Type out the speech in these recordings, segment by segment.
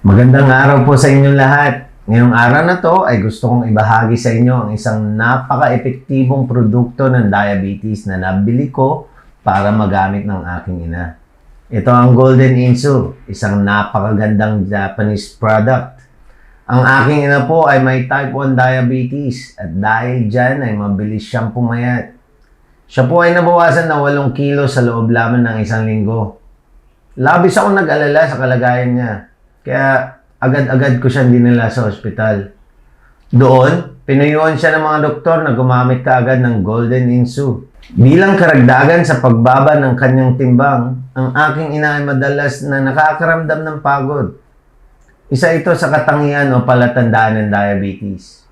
Magandang araw po sa inyong lahat. Ngayong araw na to ay gusto kong ibahagi sa inyo ang isang napaka-epektibong produkto ng diabetes na nabili ko para magamit ng aking ina. Ito ang Golden Insu, isang napakagandang Japanese product. Ang aking ina po ay may type 1 diabetes at dahil dyan ay mabilis siyang pumayat. Siya po ay nabawasan ng 8 kilo sa loob lamang ng isang linggo. Labis ako nag-alala sa kalagayan niya. Kaya agad-agad ko siyang dinala sa ospital. Doon, pinuyuan siya ng mga doktor na gumamit kaagad ng Golden Insu. Bilang karagdagan sa pagbaba ng kanyang timbang, ang aking ina ay madalas na nakakaramdam ng pagod. Isa ito sa katangian o palatandaan ng diabetes.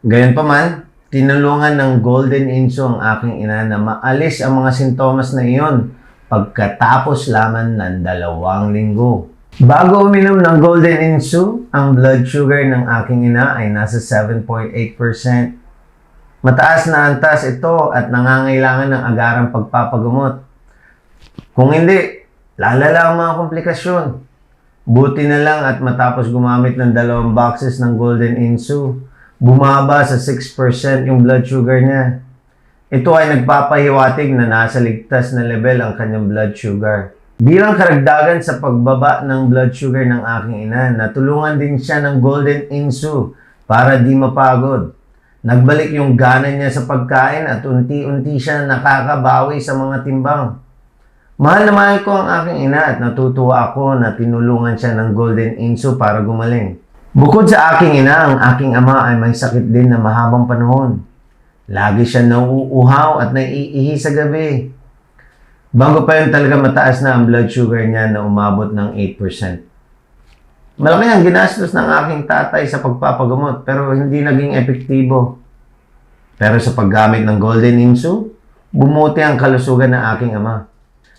Gayunpaman, tinulungan ng Golden Insu ang aking ina na maalis ang mga sintomas na iyon pagkatapos lamang ng dalawang linggo. Bago uminom ng Golden Insu, ang blood sugar ng aking ina ay nasa 7.8%. Mataas na antas ito at nangangailangan ng agarang pagpapagamot. Kung hindi, lalala ang mga komplikasyon. Buti na lang at matapos gumamit ng dalawang boxes ng Golden Insu, bumaba sa 6% yung blood sugar niya. Ito ay nagpapahiwatig na nasa ligtas na level ang kanyang blood sugar. Bilang karagdagan sa pagbaba ng blood sugar ng aking ina, natulungan din siya ng Golden Insu para di mapagod. Nagbalik yung gana niya sa pagkain at unti-unti siya nakakabawi sa mga timbang. Mahal na mahal ko ang aking ina at natutuwa ako na tinulungan siya ng Golden Insu para gumaling. Bukod sa aking ina, ang aking ama ay may sakit din na mahabang panahon. Lagi siya nauuhaw at naiihi sa gabi. Bago pa yun talaga mataas na ang blood sugar niya na umabot ng 8%. Malaki ang ginastos ng aking tatay sa pagpapagamot pero hindi naging epektibo. Pero sa paggamit ng Golden Insu, bumuti ang kalusugan ng aking ama.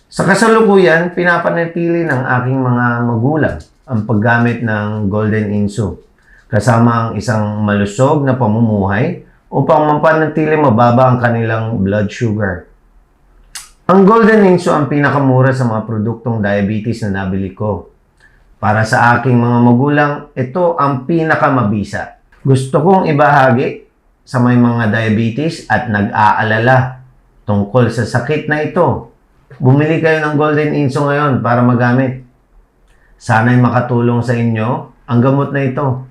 Sa kasalukuyan, pinapanatili ng aking mga magulang ang paggamit ng Golden Insu kasama ang isang malusog na pamumuhay upang mapanatili mababa ang kanilang blood sugar. Ang Golden Insu ang pinakamura sa mga produktong diabetes na nabili ko. Para sa aking mga magulang, ito ang pinakamabisa. Gusto kong ibahagi sa may mga diabetes at nag-aalala tungkol sa sakit na ito. Bumili kayo ng Golden Insu ngayon para magamit. Sana'y makatulong sa inyo ang gamot na ito.